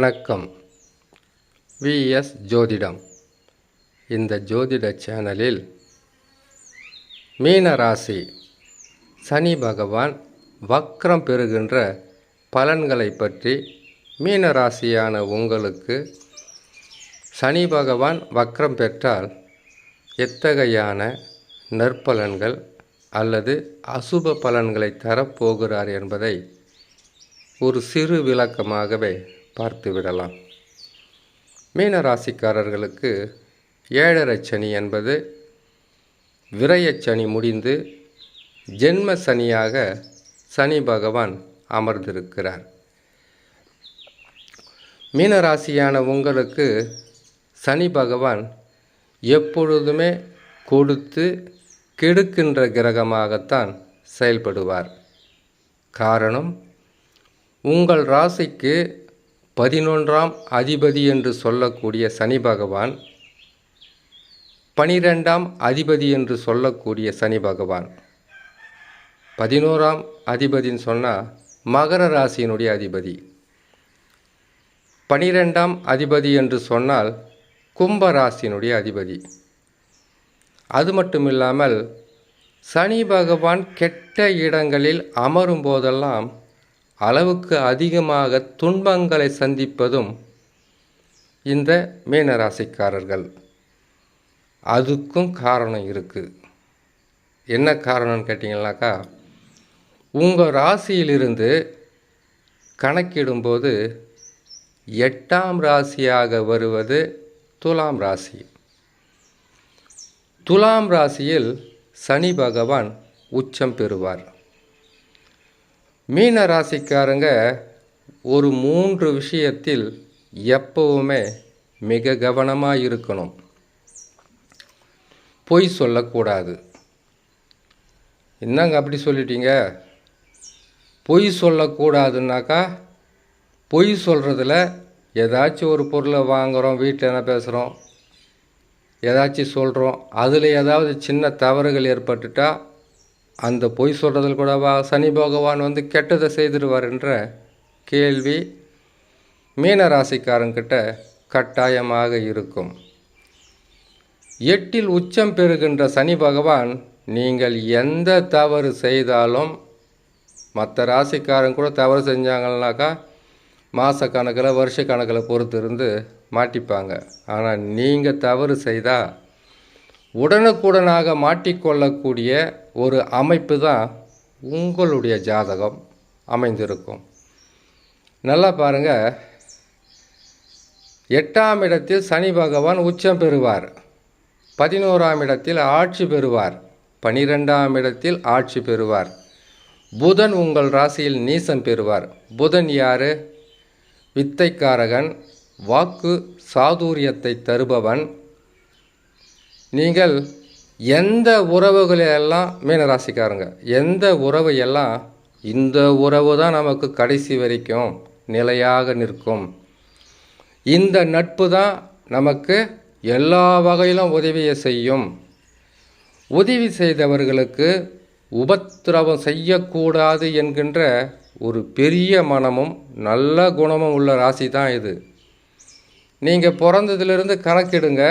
வணக்கம். விஎஸ் ஜோதிடம். இந்த ஜோதிட சேனலில் மீன ராசி சனி பகவான் வக்ரம் பெறுகின்ற பலன்களை பற்றி மீன ராசியான உங்களுக்கு சனி பகவான் வக்ரம் பெற்றால் எத்தகையான நற்பலன்கள் அல்லது அசுப பலன்களை தரப்போகிறார் என்பதை ஒரு சிறு விளக்கமாகவே பார்த்துவிடலாம் மீன ராசிக்காரர்களுக்கு ஏழரை சனி என்பது விரயச்சனி முடிந்து ஜென்ம சனியாக சனி பகவான் அமர்ந்திருக்கிறார். மீனராசியான உங்களுக்கு சனி பகவான் எப்பொழுதுமே கொடுத்து கெடுக்கின்ற கிரகமாகத்தான் செயல்படுவார். காரணம் உங்கள் ராசிக்கு பதினொன்றாம் அதிபதி என்று சொல்லக்கூடிய சனி பகவான் பனிரெண்டாம் அதிபதி என்று சொல்லக்கூடிய சனி பகவான். பதினோராம் அதிபதின்னு சொன்னால் மகர ராசியினுடைய அதிபதி. பனிரெண்டாம் அதிபதி என்று சொன்னால் கும்ப ராசியினுடைய அதிபதி. அது மட்டும் இல்லாமல் சனி பகவான் கெட்ட இடங்களில் அமரும் போதெல்லாம் அளவுக்கு அதிகமாக துன்பங்களை சந்திப்பதும் இந்த மீனராசிக்காரர்கள். அதுக்கும் காரணம் இருக்குது என்ன காரணம்னு கேட்டிங்கனாக்கா உங்கள் ராசியிலிருந்து கணக்கிடும்போது எட்டாம் ராசியாக வருவது துலாம் ராசி. துலாம் ராசியில் சனி பகவான் உச்சம் பெறுவார். மீன ராசிக்காரங்க ஒரு மூன்று விஷயத்தில் எப்பவுமே மிக கவனமாக இருக்கணும். பொய் சொல்லக்கூடாது. என்னங்க அப்படி சொல்லிட்டீங்க? பொய் சொல்லக்கூடாதுன்னாக்கா பொய் சொல்கிறதுல ஏதாச்சும் ஒரு பொருளை வாங்குகிறோம் வீட்டில் என்ன பேசுகிறோம் ஏதாச்சும் சொல்கிறோம் அதில் ஏதாவது சின்ன தவறுகள் ஏற்பட்டுட்டால் அந்த பொய் சொல்கிறதில் கூடவா? சனி பகவான் வந்து கெட்டதை செய்திருவார்ன்ற கேள்வி மீன ராசிக்காரங்கிட்ட கட்டாயமாக இருக்கும். எட்டில் உச்சம் பெறுகின்ற சனி பகவான் நீங்கள் எந்த தவறு செய்தாலும் மற்ற ராசிக்காரங்க கூட தவறு செஞ்சாங்கன்னாக்கா மாத கணக்கில் வருஷ கணக்கில் பொறுத்து இருந்து மாட்டிப்பாங்க. ஆனால் நீங்கள் தவறு செய்தால் உடனுக்குடனாக மாட்டிக்கொள்ளக்கூடிய ஒரு அமைப்பு தான் உங்களுடைய ஜாதகம் அமைந்திருக்கும். நல்லா பாருங்கள் எட்டாம் இடத்தில் சனி பகவான் உச்சம் பெறுவார். பதினோராம் இடத்தில் ஆட்சி பெறுவார். பனிரெண்டாம் இடத்தில் ஆட்சி பெறுவார். புதன் உங்கள் ராசியில் நீசம் பெறுவார். புதன் யாரு? வித்தைக்காரகன். வாக்கு சாதுரியத்தை தருபவன். நீங்கள் எந்த உறவுகளையெல்லாம் மீனராசிக்காரங்க எந்த உறவு எல்லாம் இந்த உறவு தான் நமக்கு கடைசி வரைக்கும் நிலையாக நிற்கும். இந்த நட்பு தான் நமக்கு எல்லா வகையிலும் உதவியை செய்யும். உதவி செய்தவர்களுக்கு உபத்திரவம் செய்யக்கூடாது என்கின்ற ஒரு பெரிய மனமும் நல்ல குணமும் உள்ள ராசி தான் இது. நீங்கள் பிறந்ததுலேருந்து கணக்கிடுங்க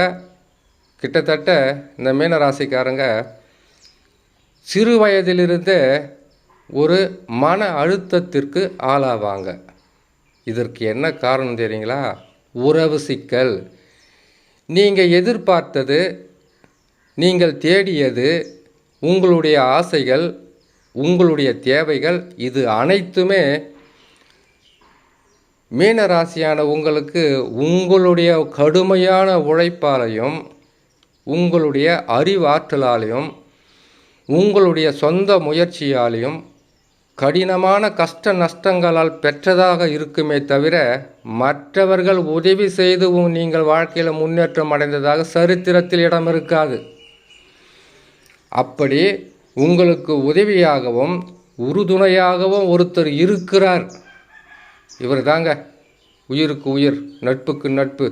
கிட்டத்தட்ட இந்த மீன ராசிக்காரங்க சிறு வயதிலிருந்தே ஒரு மன அழுத்தத்திற்கு ஆளாவாங்க. இதற்கு என்ன காரணம் தெரியுங்களா? உறவு சிக்கல். நீங்கள் எதிர்பார்த்தது நீங்கள் தேடியது உங்களுடைய ஆசைகள் உங்களுடைய தேவைகள் இது அனைத்துமே மீன ராசியான உங்களுக்கு உங்களுடைய கடுமையான உழைப்பாலையும் உங்களுடைய அறிவாற்றலாலையும் உங்களுடைய சொந்த முயற்சியாலையும் கடினமான கஷ்ட நஷ்டங்களால் பெற்றதாக இருக்குமே தவிர மற்றவர்கள் உதவி செய்து நீங்கள் வாழ்க்கையில் முன்னேற்றம் அடைந்ததாக சரித்திரத்தில் இடம் இருக்காது. அப்படி உங்களுக்கு உதவியாகவும் உறுதுணையாகவும் ஒருத்தர் இருக்கிறார். இவர் தாங்க உயிருக்கு உயிர் நட்புக்கு நட்பு.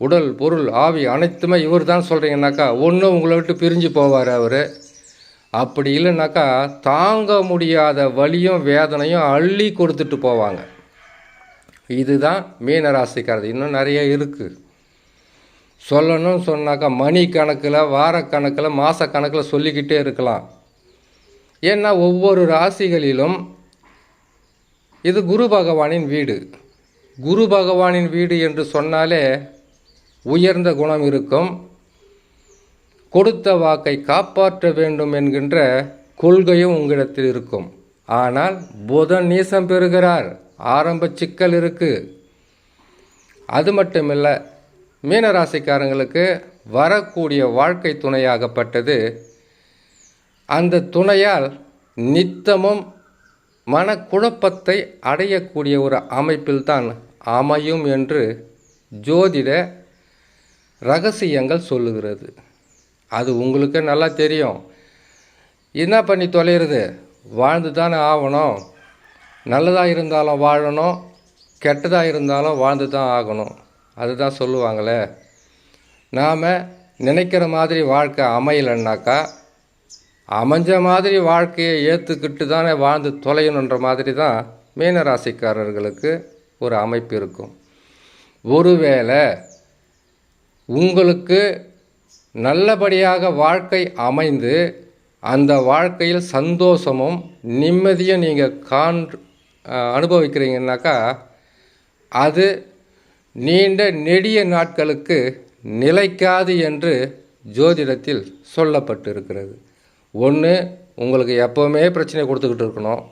உடல் பொருள் ஆவி அனைத்துமே இவர் தான் சொல்கிறீங்கன்னாக்கா ஒன்று உங்களை விட்டு பிரிஞ்சு போவார் அவர். அப்படி இல்லைனாக்கா தாங்க முடியாத வலியும் வேதனையும் அள்ளி கொடுத்துட்டு போவாங்க. இதுதான் மீனராசிக்காரது இன்னும் நிறைய இருக்குது சொல்லணும்னு சொன்னாக்கா மணி கணக்கில் வாரக்கணக்கில் மாத கணக்கில் சொல்லிக்கிட்டே இருக்கலாம். ஏன்னா ஒவ்வொரு ராசிகளிலும் இது குரு பகவானின் வீடு. குரு பகவானின் வீடு என்று சொன்னாலே உயர்ந்த குணம் இருக்கும். கொடுத்த வாக்கை காப்பாற்ற வேண்டும் என்கின்ற கொள்கையும் உங்களிடத்தில் இருக்கும். ஆனால் புதன் நீசம் பெறுகிறார். ஆரம்ப சிக்கல் இருக்கு. அது மட்டுமில்லை மீனராசிக்காரங்களுக்கு வரக்கூடிய வாழ்க்கை துணையாகப்பட்டது. அந்த துணையால் நித்தமும் மனக்குழப்பத்தை அடையக்கூடிய ஒரு அமைப்பில்தான் அமையும் என்று ஜோதிட ரகசியங்கள் சொல்லுகிறது. அது உங்களுக்கு நல்லா தெரியும். என்ன பண்ணி தொலைகிறது? வாழ்ந்து தானே ஆகணும். நல்லதாக இருந்தாலும் வாழணும். கெட்டதாக இருந்தாலும் வாழ்ந்து தான் ஆகணும். அதுதான் சொல்லுவாங்களே. நாம் நினைக்கிற மாதிரி வாழ்க்கை அமையலைன்னாக்கா அமைஞ்ச மாதிரி வாழ்க்கையை ஏற்றுக்கிட்டு தானே வாழ்ந்து தொலையணுன்ற மாதிரி தான் மீனராசிக்காரர்களுக்கு ஒரு அமைப்பு இருக்கும். ஒருவேளை உங்களுக்கு நல்லபடியாக வாழ்க்கை அமைந்து அந்த வாழ்க்கையில் சந்தோஷமும் நிம்மதியும் நீங்கள் காண் அனுபவிக்கிறீங்கன்னாக்கா அது நீண்ட நெடிய நாட்களுக்கு நிலைக்காது என்று ஜோதிடத்தில் சொல்லப்பட்டு இருக்கிறது ஒன்று உங்களுக்கு எப்போவுமே பிரச்சனை கொடுத்துக்கிட்டு இருக்கணும்.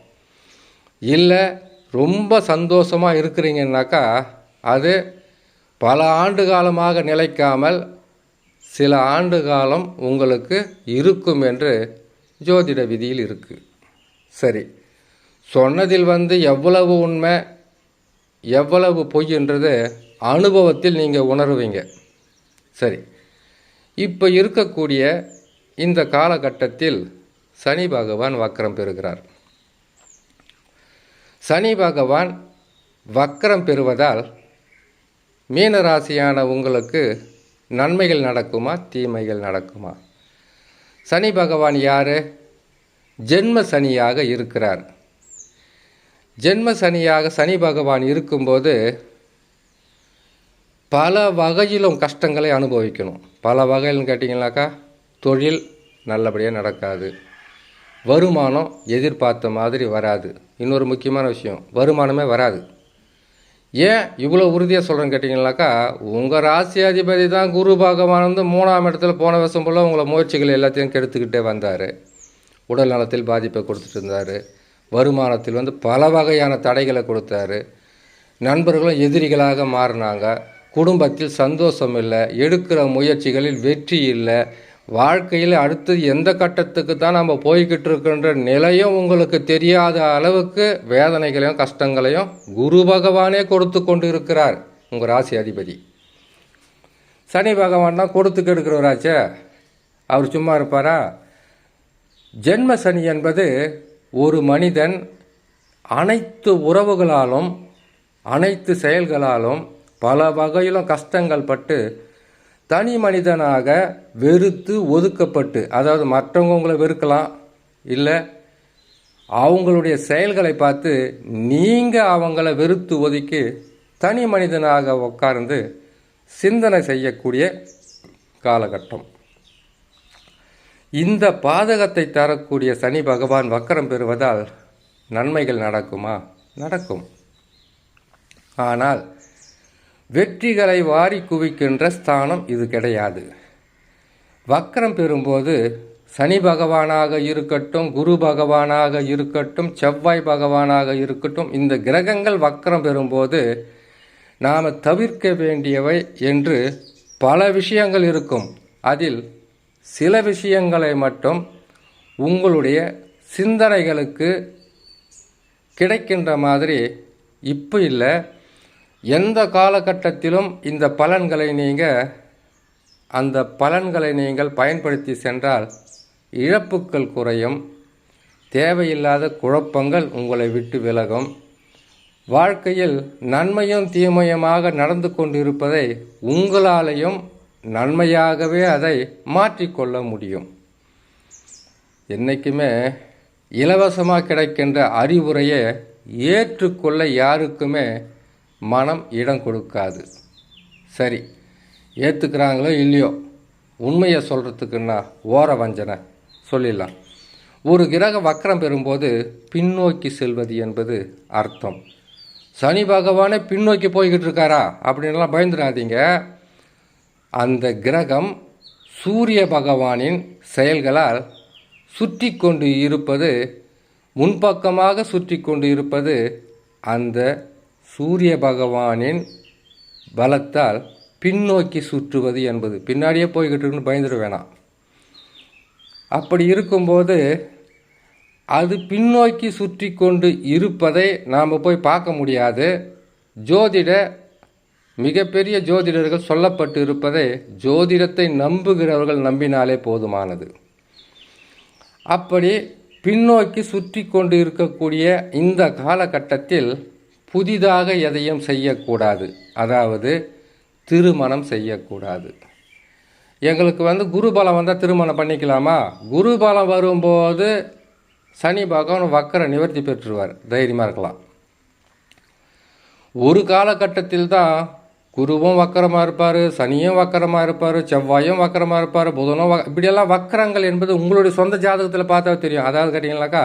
இல்லை ரொம்ப சந்தோஷமாக இருக்கிறீங்கன்னாக்கா அது பல ஆண்டு காலமாக நிலைக்காமல் சில ஆண்டு காலம் உங்களுக்கு இருக்கும் என்று ஜோதிட விதியில் இருக்குது சரி. சொன்னதில் வந்து எவ்வளவு உண்மை எவ்வளவு பொய்ன்றது அனுபவத்தில் நீங்கள் உணருவீங்க. சரி. இப்போ இருக்கக்கூடிய இந்த காலகட்டத்தில் சனி பகவான் வக்கரம் பெறுகிறார். சனி பகவான் வக்கரம் பெறுவதால் மீனராசியான உங்களுக்கு நன்மைகள் நடக்குமா தீமைகள் நடக்குமா? சனி பகவான் யார்? ஜென்ம சனியாக இருக்கிறார். ஜென்ம சனியாக சனி பகவான் இருக்கும்போது பல வகையிலும் கஷ்டங்களை அனுபவிக்கணும். பல வகையிலும் கேட்டிங்கனாக்கா தொழில் நல்லபடியாக நடக்காது. வருமானம் எதிர்பார்த்த மாதிரி வராது. இன்னொரு முக்கியமான விஷயம் வருமானமே வராது. ஏன் இவ்வளோ உறுதியாக சொல்கிறேன்னு கேட்டிங்கனாக்கா உங்கள் ராசியாதிபதி தான் குரு பகவான் வந்து மூணாம் இடத்துல போன வருஷம் போல் உங்களை முயற்சிகள் எல்லாத்தையும் கெடுத்துக்கிட்டே வந்தார். உடல் நலத்தில் பாதிப்பை கொடுத்துட்டு இருந்தார். வருமானத்தில் வந்து பல வகையான தடைகளை கொடுத்தாரு. நண்பர்களும் எதிரிகளாக மாறினாங்க. குடும்பத்தில் சந்தோஷம் இல்லை. எடுக்கிற முயற்சிகளில் வெற்றி இல்லை. வாழ்க்கையில் அடுத்து எந்த கட்டத்துக்கு தான் நம்ம போய்கிட்டு இருக்கின்ற நிலையும் உங்களுக்கு தெரியாத அளவுக்கு வேதனைகளையும் கஷ்டங்களையும் குரு பகவானே கொடுத்து கொண்டு இருக்கிறார் உங்கள் ராசி அதிபதி. சனி பகவான் தான் கொடுத்து கெடுக்கிறவராச்சே. அவர் சும்மா இருப்பாரா? ஜென்ம சனி என்பது ஒரு மனிதன் அனைத்து உறவுகளாலும் அனைத்து செயல்களாலும் பல வகையிலும் கஷ்டங்கள் பட்டு தனி மனிதனாக வெறுத்து ஒதுக்கப்பட்டு அதாவது மற்றவங்க உங்களை வெறுக்கலாம் இல்லை அவங்களுடைய செயல்களை பார்த்து நீங்கள் அவங்கள வெறுத்து ஒதுக்கி தனி மனிதனாக உட்கார்ந்து சிந்தனை செய்யக்கூடிய காலகட்டம். இந்த பாதகத்தை தரக்கூடிய சனி பகவான் வக்கரம் பெறுவதால் நன்மைகள் நடக்குமா? நடக்கும். ஆனால் வெற்றிகளை வாரி குவிக்கின்ற ஸ்தானம் இது கிடையாது. வக்கரம் பெறும்போது சனி பகவானாக இருக்கட்டும் குரு பகவானாக இருக்கட்டும் செவ்வாய் பகவானாக இருக்கட்டும் இந்த கிரகங்கள் வக்கரம் பெறும்போது நாம் தவிர்க்க வேண்டியவை என்று பல விஷயங்கள் இருக்கும். அதில் சில விஷயங்களை மட்டும் உங்களுடைய சிந்தனைகளுக்கு கிடைக்கின்ற மாதிரி இப்போ இல்லை. எந்த காலகட்டத்திலும் இந்த பலன்களை நீங்கள் அந்த பலன்களை நீங்கள் பயன்படுத்தி சென்றால் இழப்புக்கள் குறையும். தேவையில்லாத குழப்பங்கள் உங்களை விட்டு விலகும். வாழ்க்கையில் நன்மையும் தீமையுமாக நடந்து கொண்டிருப்பதை உங்களாலேயும் நன்மையாகவே அதை மாற்றிக்கொள்ள முடியும். என்றைக்குமே இலவசமாக கிடைக்கின்ற அறிவுரையை ஏற்றுக்கொள்ள யாருக்குமே மனம் இடம் கொடுக்காது. சரி ஏற்றுக்கிறாங்களோ இல்லையோ உண்மையை சொல்கிறதுக்குன்னா ஓர வஞ்சனை. சொல்லிடலாம். ஒரு கிரக வக்கரம் பெறும்போது பின்னோக்கி செல்வது என்பது அர்த்தம். சனி பகவானே பின்னோக்கி போய்கிட்டு இருக்காரா? அப்படின்லாம் பயந்துடாதீங்க. அந்த கிரகம் சூரிய பகவானின் செயல்களால் சுற்றி கொண்டு இருப்பது முன்பக்கமாக சுற்றி கொண்டு இருப்பது அந்த சூரிய பகவானின் பலத்தால் பின்னோக்கி சுற்றுவது என்பது. பின்னாடியே போய்கிட்டு இருக்குன்னு பயந்துட வேணாம். அப்படி இருக்கும்போது அது பின்னோக்கி சுற்றி கொண்டு இருப்பதை நாம் போய் பார்க்க முடியாது. ஜோதிட மிகப்பெரிய ஜோதிடர்கள் சொல்லப்பட்டு இருப்பதை ஜோதிடத்தை நம்புகிறவர்கள் நம்பினாலே போதுமானது. அப்படி பின்னோக்கி சுற்றி கொண்டு இருக்கக்கூடிய இந்த காலகட்டத்தில் புதிதாக எதையும் செய்யக்கூடாது. அதாவது திருமணம் செய்யக்கூடாது. எங்களுக்கு வந்து குருபலம் வந்தால் திருமணம் பண்ணிக்கலாமா? குருபலம் வரும்போது சனி பகவான் வக்கர நிவர்த்தி பெற்றுருவார் தைரியமாக இருக்கலாம். ஒரு காலகட்டத்தில் தான் குருவும் வக்கரமாக இருப்பார் சனியும் வக்கரமாக இருப்பார் செவ்வாயும் வக்கரமாக இருப்பார் புதனும் வ இப்படியெல்லாம் வக்கரங்கள் என்பது உங்களுடைய சொந்த ஜாதகத்தில் பார்த்தா தெரியும். அதாவது கேட்டிங்கனாக்கா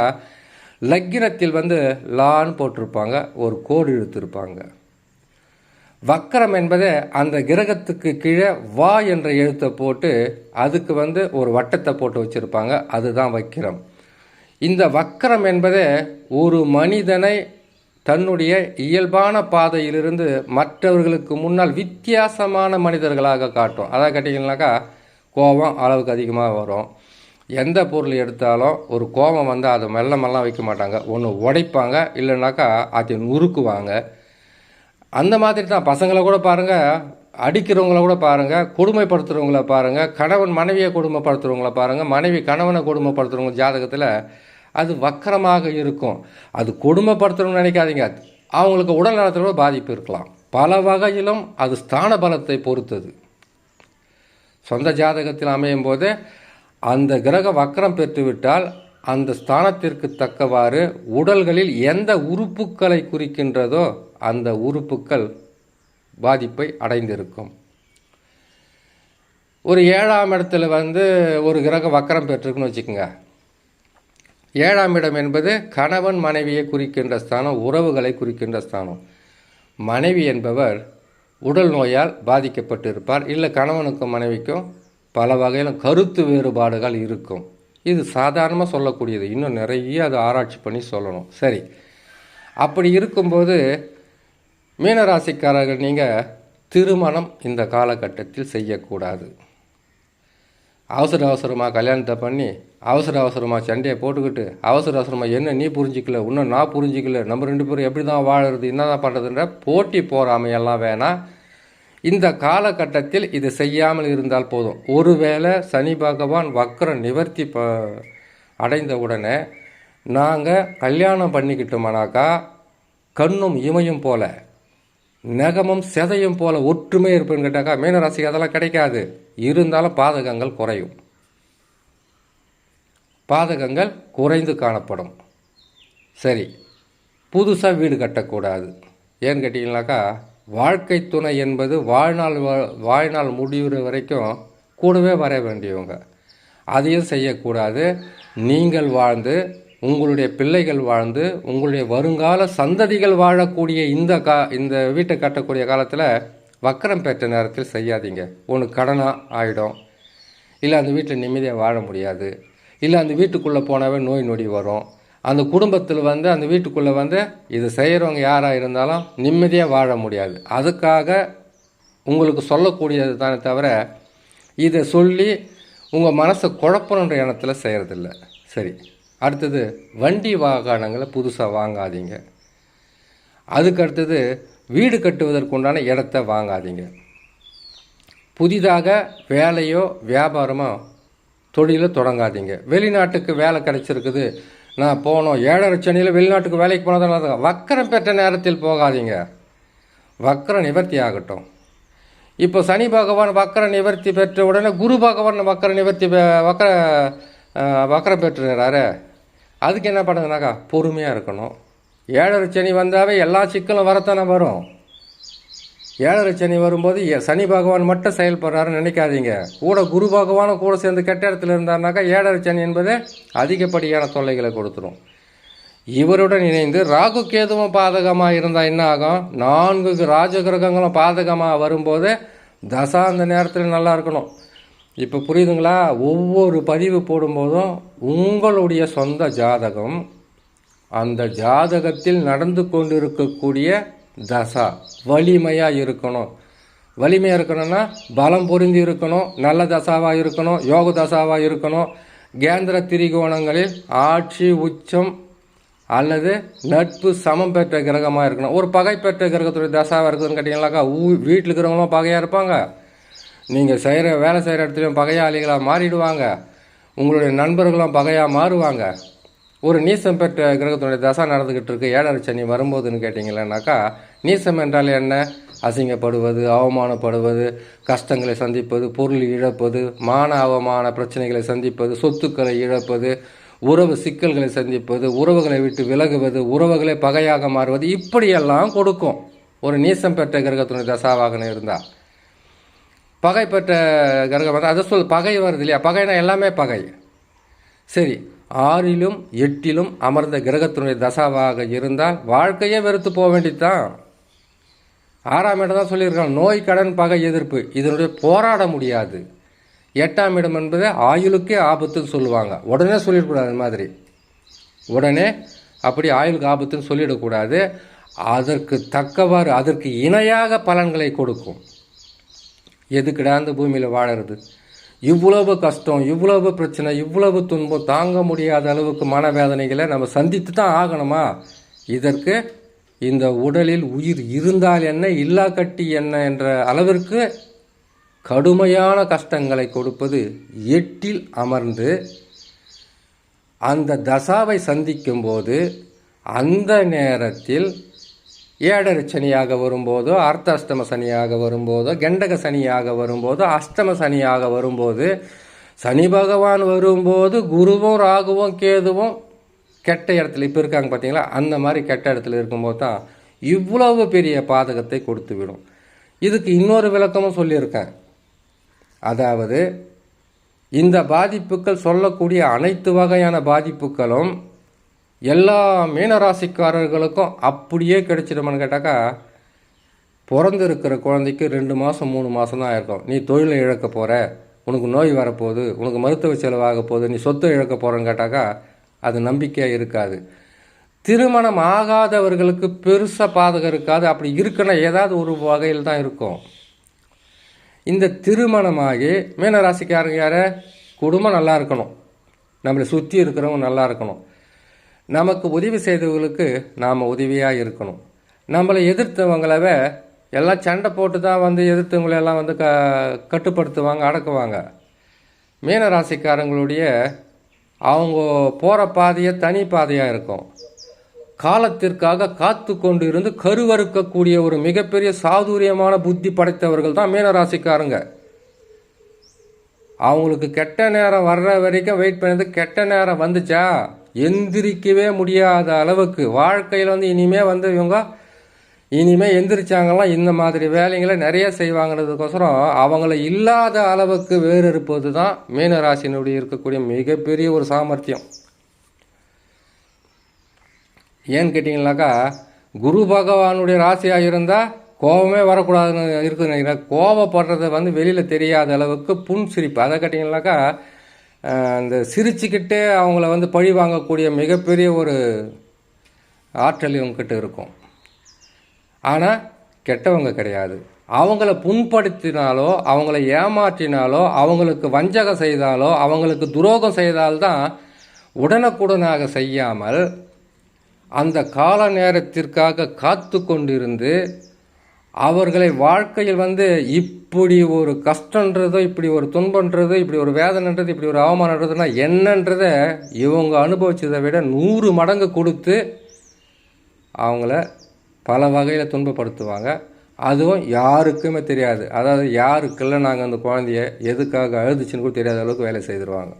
லக்கினத்தில் வந்து லான்னு போட்டிருப்பாங்க ஒரு கோடு இழுத்திருப்பாங்க. வக்கரம் என்பது அந்த கிரகத்துக்கு கீழே வா என்ற எழுத்தை போட்டு அதுக்கு வந்து ஒரு வட்டத்தை போட்டு வச்சுருப்பாங்க அதுதான் வக்கிரம். இந்த வக்கரம் என்பது ஒரு மனிதனை தன்னுடைய இயல்பான பாதையிலிருந்து மற்றவர்களுக்கு முன்னால் வித்தியாசமான மனிதர்களாக காட்டும். அதாவது கேட்டிங்கனாக்கா கோபம் அளவுக்கு அதிகமாக வரும். எந்த பொருள் எடுத்தாலும் ஒரு கோபம் வந்து அதை மெல்லமெல்லாம் வைக்க மாட்டாங்க. ஒன்று உடைப்பாங்க இல்லைனாக்கா அதை நுறுக்குவாங்க. அந்த மாதிரி தான் பசங்களை கூட பாருங்கள் அடிக்கிறவங்கள கூட பாருங்கள் கொடுமைப்படுத்துகிறவங்கள பாருங்கள் கணவன் மனைவியை கொடுமைப்படுத்துகிறவங்கள பாருங்கள் மனைவி கணவனை கொடுமைப்படுத்துகிறவங்க ஜாதகத்தில் அது வக்கரமாக இருக்கும். அது கொடுமைப்படுத்துகிறவங்க நினைக்காதீங்க. அவங்களுக்கு உடல் நலத்தில் கூட பாதிப்பு இருக்கலாம். பல வகையிலும் அது ஸ்தான பலத்தை பொறுத்தது. சொந்த ஜாதகத்தில் அமையும் போது அந்த கிரக வக்கரம் பெற்றுவிட்டால் அந்த ஸ்தானத்திற்கு தக்கவாறு உடல்களில் எந்த உறுப்புக்களை குறிக்கின்றதோ அந்த உறுப்புக்கள் பாதிப்பை அடைந்திருக்கும். ஒரு ஏழாம் இடத்துல வந்து ஒரு கிரக வக்கரம் பெற்றிருக்குன்னு வச்சுக்கோங்க. ஏழாம் இடம் என்பது கணவன் மனைவியை குறிக்கின்ற ஸ்தானம் உறவுகளை குறிக்கின்ற ஸ்தானம். மனைவி என்பவர் உடல் நோயால் பாதிக்கப்பட்டிருப்பார் இல்லை கணவனுக்கும் மனைவிக்கும் பல வகையில் கருத்து வேறுபாடுகள் இருக்கும். இது சாதாரணமாக சொல்லக்கூடியது. இன்னும் நிறைய அதை ஆராய்ச்சி பண்ணி சொல்லணும். சரி. அப்படி இருக்கும்போது மீனராசிக்காரர்கள் நீங்கள் திருமணம் இந்த காலகட்டத்தில் செய்யக்கூடாது. அவசர அவசரமாக கல்யாணத்தை பண்ணி அவசர அவசரமாக சண்டையை போட்டுக்கிட்டு அவசர அவசரமாக என்ன நீ புரிஞ்சிக்கல இன்னும் நான் புரிஞ்சிக்கல நம்ம ரெண்டு பேரும் எப்படி தான் வாழறது என்ன தான் பண்ணுறதுன்ற போட்டி போகாமையெல்லாம் வேணாம். இந்த காலகட்டத்தில் இது செய்யாமல் இருந்தால் போதும். ஒருவேளை சனி பகவான் வக்கர நிவர்த்தி ப அடைந்த உடனே நாங்கள் கல்யாணம் பண்ணிக்கிட்டோம்னாக்கா கண்ணும் இமையும் போல நகமும் செதையும் போல ஒற்றுமை இருப்புன்னு கேட்டாக்கா மீனராசிக்கு அதெல்லாம் கிடைக்காது. இருந்தாலும் பாதகங்கள் குறையும். பாதகங்கள் குறைந்து காணப்படும். சரி. புதுசாக வீடு கட்டக்கூடாது. ஏன்னு கேட்டிங்கனாக்கா வாழ்க்கை துணை என்பது வாழ்நாள் வாழ்நாள் முடிவுற வரைக்கும் கூடவே வர வேண்டியவங்க. அதையும் செய்யக்கூடாது. நீங்கள் வாழ்ந்து உங்களுடைய பிள்ளைகள் வாழ்ந்து உங்களுடைய வருங்கால சந்ததிகள் வாழக்கூடிய இந்த கா இந்த வீட்டை கட்டக்கூடிய காலத்தில் வக்கரம் பெற்ற நேரத்தில் செய்யாதீங்க. ஒன்று கடனாக ஆகிடும் இல்லை அந்த வீட்டில் நிம்மதியாக வாழ முடியாது. இல்லை அந்த வீட்டுக்குள்ளே போனாவே நோய் நொடி வரும். அந்த குடும்பத்தில் வந்து அந்த வீட்டுக்குள்ளே வந்து இது செய்கிறவங்க யாராக இருந்தாலும் நிம்மதியாக வாழ முடியாது. அதுக்காக உங்களுக்கு சொல்லக்கூடியது தானே தவிர இதை சொல்லி உங்கள் மனசை குழப்பணுன்ற எண்ணத்தில் செய்கிறதில்ல சரி. அடுத்தது வண்டி வாகனங்களை புதுசாக வாங்காதீங்க. அதுக்கு அடுத்தது வீடு கட்டுவதற்குண்டான இடத்த வாங்காதீங்க. புதிதாக வேலையோ வியாபாரமோ தொழிலை தொடங்காதீங்க. வெளிநாட்டுக்கு வேலை கிடச்சிருக்குது. நான் போனோம் ஏழரை சனியில் வெளிநாட்டுக்கு வேலைக்கு போனதால வக்கரம் பெற்ற நேரத்தில் போகாதீங்க. வக்கர நிவர்த்தி ஆகட்டும். இப்போ சனி பகவான் வக்கர நிவர்த்தி பெற்ற உடனே குரு பகவான் வக்கர நிவர்த்தி வக்கர வக்கரம் பெற்றுறாரு. அதுக்கு என்ன பண்ணுங்கனாக்கா பொறுமையாக இருக்கணும். ஏழரை சனி வந்தாவே எல்லா சிக்கலும் வரத்தானே வரும். ஏழரை சனி வரும்போது சனி பகவான் மட்டும் செயல்படுறாருன்னு நினைக்காதீங்க. கூட குரு பகவானும் கூட சேர்ந்து கெட்ட இடத்துல இருந்தாருனாக்கா ஏழரை சனி என்பது அதிகப்படியான தொல்லைகளை கொடுத்துரும். இவருடன் இணைந்து ராகு கேதுவும் பாதகமாக இருந்தால் என்ன ஆகும்? நான்கு ராஜகிரகங்களும் பாதகமாக வரும்போது தசா அந்த நேரத்தில் நல்லா இருக்கணும். இப்போ புரியுதுங்களா? ஒவ்வொரு பதிவு போடும்போதும் உங்களுடைய சொந்த ஜாதகம் அந்த ஜாதகத்தில் நடந்து கொண்டிருக்கக்கூடிய தசா வலிமையாக இருக்கணும். வலிமையாக இருக்கணும்னா பலம் பொருந்தி இருக்கணும் நல்ல தசாவாக இருக்கணும் யோக தசாவாக இருக்கணும். கேந்திர திரிகோணங்களில் ஆட்சி உச்சம் அல்லது நட்பு சமம் பெற்ற கிரகமாக இருக்கணும். ஒரு பகை பெற்ற கிரகத்துடைய தசாவாக இருக்குதுன்னு கேட்டிங்கனாக்கா ஊ வீட்டில் இருக்கிறவங்களும் பகையாக இருப்பாங்க. நீங்கள் செய்கிற வேலை செய்கிற இடத்துலையும் பகையாளிகளாக மாறிடுவாங்க. உங்களுடைய நண்பர்களும் பகையாக மாறுவாங்க. ஒரு நீசம் பெற்ற கிரகத்தினுடைய தசா நடந்துக்கிட்டு இருக்கு. ஏழரை சனி வரும்போதுன்னு கேட்டிங்களேனாக்கா நீசம் என்றால் என்ன? அசிங்கப்படுவது அவமானப்படுவது கஷ்டங்களை சந்திப்பது பொருள் இழப்பது மான அவமான பிரச்சனைகளை சந்திப்பது சொத்துக்களை இழப்பது உறவு சிக்கல்களை சந்திப்பது உறவுகளை விட்டு விலகுவது உறவுகளை பகையாக மாறுவது இப்படியெல்லாம் கொடுக்கும். ஒரு நீசம் பெற்ற கிரகத்தினுடைய தசாவாகனம் இருந்தால் பகை பெற்ற கிரகம் வந்து அதை சொல் பகை வருது இல்லையா? பகைனா எல்லாமே பகை. சரி. ஆறிலும் எட்டிலும் அமர்ந்த கிரகத்தினுடைய தசாவாக இருந்தால் வாழ்க்கையே வெறுத்து போக வேண்டியதுதான். ஆறாம் இடம் தான் சொல்லியிருக்காங்க. நோய் கடன் பகை எதிர்ப்பு. இதனுடைய போராட முடியாது. எட்டாம் இடம் என்பது ஆயுளுக்கே ஆபத்துன்னு சொல்லுவாங்க. உடனே சொல்லிடக்கூடாது அது மாதிரி. உடனே அப்படி ஆயுளுக்கு ஆபத்துன்னு சொல்லிடக்கூடாது. அதற்கு தக்கவாறு அதற்கு இணையாக பலன்களை கொடுக்கும். எதுக்குடா பூமியில் வாழறது? இவ்வளவு கஷ்டம் இவ்வளவு பிரச்சனை இவ்வளவு துன்பம் தாங்க முடியாத அளவுக்கு மனவேதனைகளை நம்ம சந்தித்து தான் ஆகணுமா? இதற்கு இந்த உடலில் உயிர் இருந்தால் என்ன இல்லா கட்டி என்ன என்ற அளவிற்கு கடுமையான கஷ்டங்களை கொடுப்பது எட்டில் அமர்ந்து அந்த தசாவை சந்திக்கும்போது அந்த நேரத்தில் ஏழரை சனியாக வரும்போதோ அர்த்தாஷ்டம சனியாக வரும்போதோ கண்டக சனியாக வரும்போதோ அஷ்டம சனியாக வரும்போது சனி பகவான் வரும்போது குருவும் ராகுவும் கேதுவும் கெட்ட இடத்துல இப்போ இருக்காங்க பார்த்தீங்களா அந்த மாதிரி கெட்ட இடத்துல இருக்கும்போது தான் இவ்வளவு பெரிய பாதகத்தை கொடுத்து விடும் இதுக்கு இன்னொரு விளக்கமும் சொல்லியிருக்கேன். அதாவது இந்த பாதிப்புகள் சொல்லக்கூடிய அனைத்து வகையான பாதிப்புகளும் எல்லா மீனராசிக்காரர்களுக்கும் அப்படியே கிடைச்சிடுமான்னு கேட்டாக்கா பிறந்திருக்கிற குழந்தைக்கு ரெண்டு மாதம் மூணு மாதம் தான் இருக்கும் நீ தொழிலை இழக்க போகிற உனக்கு நோய் வரப்போகுது உனக்கு மருத்துவ செலவாக போகுது நீ சொத்தை இழக்க போகிறேன்னு கேட்டாக்கா அது நம்பிக்கையாக இருக்காது. திருமணம் ஆகாதவர்களுக்கு பெருசாக பாதகம் இருக்காது. அப்படி இருக்குன்னா ஏதாவது ஒரு வகையில் தான் இருக்கும். இந்த திருமணமாகி மீனராசிக்காரங்க யார? குடும்பம் நல்லா இருக்கணும். நம்மளை சுற்றி இருக்கிறவங்க நல்லா இருக்கணும். நமக்கு உதவி செய்தவங்களுக்கு நாம் உதவியாக இருக்கணும். நம்மளை எதிர்த்தவங்களவே எல்லாம் சண்டை போட்டு தான் வந்து எதிர்த்தவங்களெல்லாம் வந்து க கட்டுப்படுத்துவாங்க அடக்குவாங்க. மீனராசிக்காரங்களுடைய அவங்க போகிற பாதையே தனி பாதையாக இருக்கும். காலத்திற்காக காத்து கொண்டு இருந்து கருவறுக்கக்கூடிய ஒரு மிகப்பெரிய சாதுரியமான புத்தி படைத்தவர்கள் தான் மீனராசிக்காரங்க அவங்களுக்கு கெட்ட நேரம் வர்ற வரைக்கும் வெயிட் பண்ணது கெட்ட நேரம் வந்துச்சா? எந்திரிக்கவே முடியாத அளவுக்கு. வாழ்க்கையில் வந்து இனிமே வந்து இவங்க இனிமே எந்திரிச்சாங்கலாம் இந்த மாதிரி வேலைங்களை நிறைய செய்வாங்கிறதுக்கோசரம் அவங்கள இல்லாத அளவுக்கு வேறு இருப்பது தான் மீனராசினுடைய இருக்கக்கூடிய மிகப்பெரிய ஒரு சாமர்த்தியம். ஏன்னு கேட்டிங்கனாக்கா குரு பகவானுடைய ராசியாக இருந்தால் கோபமே வரக்கூடாதுன்னு இருக்குது நினைக்கிறேன். கோபப்படுறது வந்து வெளியில் தெரியாத அளவுக்கு புன் சிரிப்பு அதை கேட்டிங்கனாக்கா அந்த சிரிச்சுக்கிட்டே அவங்கள வந்து பழி வாங்கக்கூடிய மிகப்பெரிய ஒரு ஆற்றல் இவங்ககிட்ட இருக்கும். ஆனால் கெட்டவங்க கிடையாது. அவங்கள புண்படுத்தினாலோ அவங்கள ஏமாற்றினாலோ அவங்களுக்கு வஞ்சகம் செய்தாலோ அவங்களுக்கு துரோகம் செய்தால்தான் உடனுக்குடனாக செய்யாமல் அந்த கால நேரத்திற்காக காத்து கொண்டிருந்து அவர்களை வாழ்க்கையில் வந்து இப்படி ஒரு கஷ்டன்றதோ இப்படி ஒரு துன்பன்றதோ இப்படி ஒரு வேதனைன்றது இப்படி ஒரு அவமானன்றதுனா என்னன்றதை இவங்க அனுபவிச்சதை விட நூறு மடங்கு கொடுத்து அவங்கள பல வகையில் துன்பப்படுத்துவாங்க. அதுவும் யாருக்குமே தெரியாது. அதாவது யாருக்கெல்லாம் நாங்கள் அந்த குழந்தைய எதுக்காக அழுதுச்சுன்னு கூட தெரியாத அளவுக்கு வேலை செய்திருவாங்க.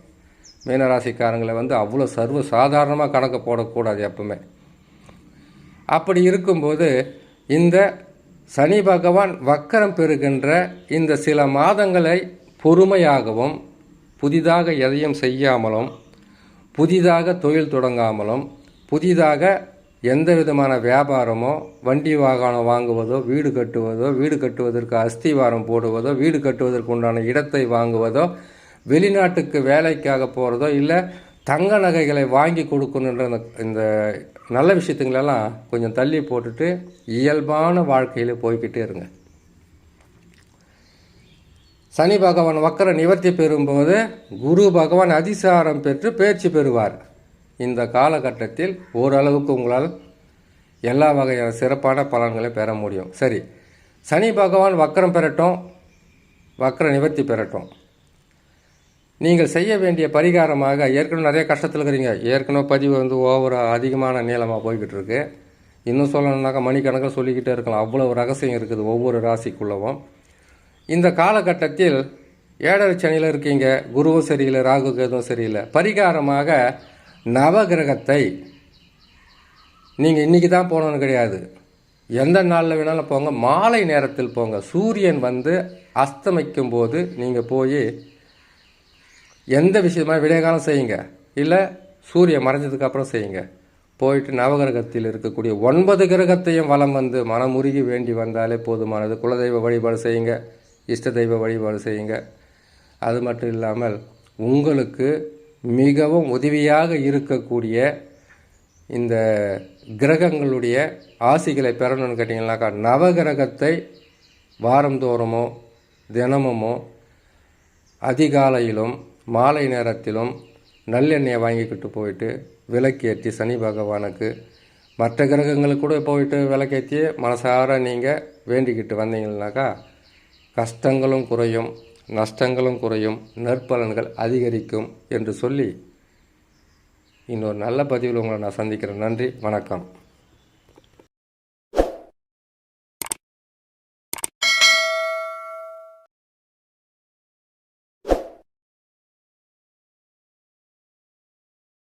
மீனராசிக்காரங்களை வந்து அவ்வளோ சர்வ சாதாரணமாக கணக்கு போடக்கூடாது எப்பவுமே. அப்படி இருக்கும்போது இந்த சனி பகவான் வக்கரம் பெறுகின்ற இந்த சில மாதங்களை பொறுமையாகவும் புதிதாக எதையும் செய்யாமலும் புதிதாக தொழில் தொடங்காமலும் புதிதாக எந்த விதமான வியாபாரமோ வண்டி வாகனம் வாங்குவதோ வீடு கட்டுவதோ வீடு கட்டுவதற்கு அஸ்திவாரம் போடுவதோ வீடு கட்டுவதற்கு உண்டான இடத்தை வாங்குவதோ வெளிநாட்டுக்கு வேலைக்காக போகிறதோ இல்லை தங்க நகைகளை வாங்கி கொடுக்கணுன்ற இந்த இந்த நல்ல விஷயத்துங்களெல்லாம் கொஞ்சம் தள்ளி போட்டுட்டு இயல்பான வாழ்க்கையில் போய்கிட்டே இருங்க. சனி பகவான் வக்கர நிவர்த்தி பெறும்போது குரு பகவான் அதிசாரம் பெற்று பேச்சு பெறுவார். இந்த காலகட்டத்தில் ஓரளவுக்கு உங்களால் எல்லா வகையான சிறப்பான பலன்களை பெற முடியும். சரி சனி பகவான் வக்கரம் பெறட்டும் வக்கர நிவர்த்தி பெறட்டும். நீங்கள் செய்ய வேண்டிய பரிகாரமாக ஏற்கனவே நிறைய கஷ்டத்தில் இருக்கிறீங்க ஏற்கனவே பதிவு வந்து ஓவராக அதிகமான நீளமாக போய்கிட்டு இருக்கு இன்னும் சொல்லணுன்னாக்கா மணிக்கணக்கில் சொல்லிக்கிட்டே இருக்கலாம். அவ்வளோ ரகசியம் இருக்குது ஒவ்வொரு ராசிக்குள்ளவும். இந்த காலகட்டத்தில் ஏழரை சனியில் இருக்கீங்க. குருவும் சரியில்லை ராகு கேதுவும் சரியில்லை. பரிகாரமாக நவகிரகத்தை நீங்கள் இன்றைக்கி தான் போகணுன்னு கிடையாது. எந்த நாளில் வேணாலும் போங்க. மாலை நேரத்தில் போங்க. சூரியன் வந்து அஸ்தமிக்கும் போது நீங்கள் போய் எந்த விஷயமா விடைகாலம் செய்யுங்க. இல்லை சூரியன் மறைஞ்சதுக்கு அப்புறம் செய்யுங்க. போயிட்டு நவகிரகத்தில் இருக்கக்கூடிய ஒன்பது கிரகத்தையும் வலம் வந்து மனமுருகி வேண்டி வந்தாலே போதுமானது. குலதெய்வ வழிபாடு செய்யுங்க. இஷ்ட தெய்வ வழிபாடு செய்யுங்க. அது மட்டும் இல்லாமல் உங்களுக்கு மிகவும் உதவியாக இருக்கக்கூடிய இந்த கிரகங்களுடைய ஆசிகளை பெறணும்னு கேட்டிங்கனாக்கா நவகிரகத்தை வாரந்தோறமோ தினமுமோ அதிகாலையிலும் மாலை நேரத்திலும் நல்லெண்ணெயை வாங்கிக்கிட்டு போயிட்டு விளக்கேற்றி சனி பகவானுக்கு மற்ற கிரகங்களுக்கு கூட போயிட்டு விளக்கேற்றி மனசார நீங்கள் வேண்டிக்கிட்டு வந்தீங்கன்னாக்கா கஷ்டங்களும் குறையும் நஷ்டங்களும் குறையும் நற்பலன்கள் அதிகரிக்கும் என்று சொல்லி இன்னொரு நல்ல பதிவில் உங்களை நான் சந்திக்கிறேன். நன்றி வணக்கம்.